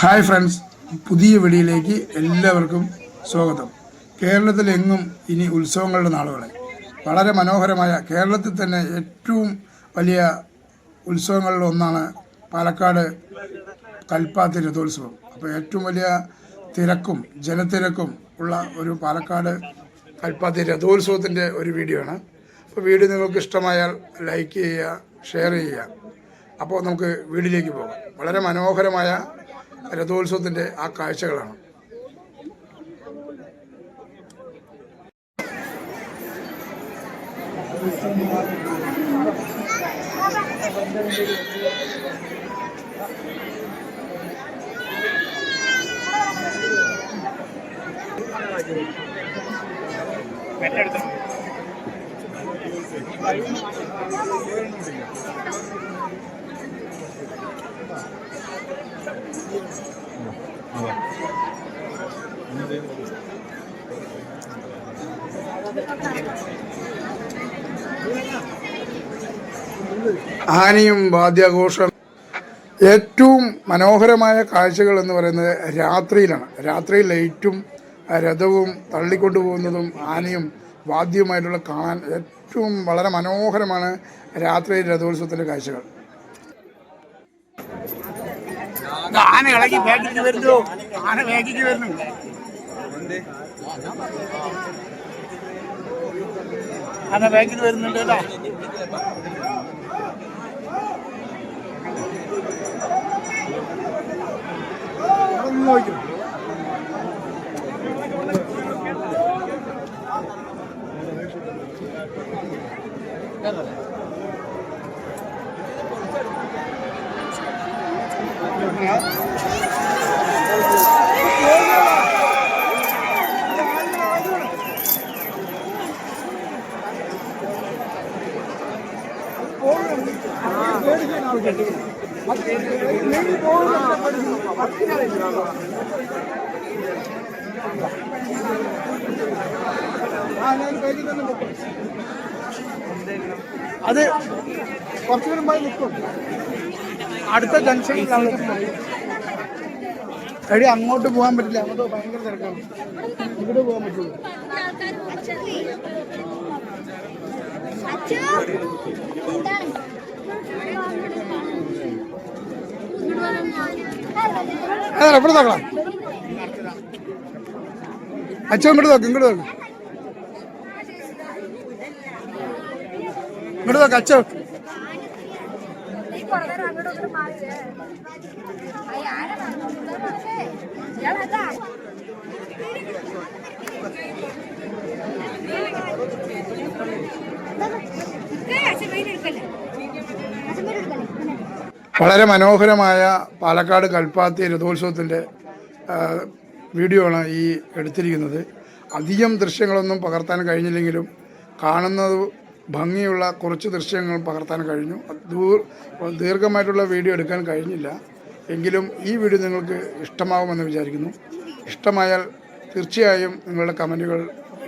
Hi friends. പുതിയ വെടിയിലേക്ക് എല്ലാവർക്കും സ്വാഗതം. കേരളത്തിലെങ്ങും ഇനി ഉത്സവങ്ങളുടെ നാളുകളെ. വളരെ മനോഹരമായ കേരളത്തിൽ തന്നെ ഏറ്റവും വലിയ ഉത്സവങ്ങളിൽ ഒന്നാണ് പാലക്കാട് കൽപ്പാത്തി രഥോത്സവം. അപ്പോൾ ഏറ്റവും വലിയ തിരക്കും ജനത്തിരക്കും ഉള്ള ഒരു പാലക്കാട് കൽപ്പാത്തി രഥോത്സവത്തിന്റെ ഒരു വീഡിയോ ആണ് അപ്പോൾ വീഡിയോ നിങ്ങൾക്ക് ഇഷ്ടമായാൽ ലൈക്ക് ചെയ്യുക ഷെയർ ചെയ്യുക. അപ്പോൾ നമുക്ക് വീടിലേക്ക് പോകാം. വളരെ മനോഹരമായ രഥോത്സവത്തിന്റെ ആ കാഴ്ചകളാണ്. ആനയും വാദ്യാഘോഷം ഏറ്റവും മനോഹരമായ കാഴ്ചകൾ എന്ന് പറയുന്നത് രാത്രിയിലാണ്. രാത്രിയിൽ ലൈറ്റും രഥവും തള്ളിക്കൊണ്ടുപോകുന്നതും ആനയും വാദ്യവുമായിട്ടുള്ള കാണാൻ ഏറ്റവും വളരെ മനോഹരമാണ് രാത്രി രഥോത്സവത്തിന്റെ കാഴ്ചകൾ. ആന ഇളകി ബാക്കിലേക്ക് വരുന്നു. ആന ബാക്കിലേക്ക് വരുന്നു. ആന ബാങ്കിൽ വരുന്നുണ്ട് കേട്ടോ. അത് കുറച്ചു പോയി നിൽക്കും. അടുത്ത ജംഗ്ഷനിൽ എടി അങ്ങോട്ട് പോകാൻ പറ്റില്ല. അങ്ങോട്ട് ഭയങ്കര തിരക്കാണ്. ഇവിടെ പോകാൻ പറ്റുള്ളൂ അതെ എവിടെ നോക്കണം അച്ഛൻ ഇങ്ങോട്ട് നോക്ക് ഇങ്ങോട്ട് നോക്ക്. ഇങ്ങോട്ട് നോക്ക് അച്ഛൻ വളരെ മനോഹരമായ പാലക്കാട് കൽപ്പാത്തി രഥോത്സവത്തിന്റെ വീഡിയോ ആണ് ഈ എടുത്തിരിക്കുന്നത്. അധികം ദൃശ്യങ്ങളൊന്നും പകർത്താൻ കഴിഞ്ഞില്ലെങ്കിലും കാണുന്നത് ഭംഗിയുള്ള കുറച്ച് ദൃശ്യങ്ങൾ പകർത്താൻ കഴിഞ്ഞു. ദൂർ ദീർഘമായിട്ടുള്ള വീഡിയോ എടുക്കാൻ കഴിഞ്ഞില്ല. എങ്കിലും ഈ വീഡിയോ നിങ്ങൾക്ക് ഇഷ്ടമാകുമെന്ന് വിചാരിക്കുന്നു. ഇഷ്ടമായാൽ തീർച്ചയായും നിങ്ങളുടെ കമന്റുകൾ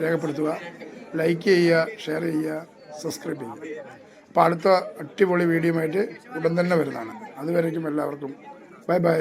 രേഖപ്പെടുത്തുക. ലൈക്ക് ചെയ്യുക ഷെയർ ചെയ്യുക സബ്സ്ക്രൈബ് ചെയ്യുക. അപ്പോൾ അടുത്ത അടിപൊളി വീഡിയോ ആയിട്ട് ഉടൻ തന്നെ വരുന്നതാണ്. അതുവരേക്കും എല്ലാവർക്കും ബൈ ബൈ.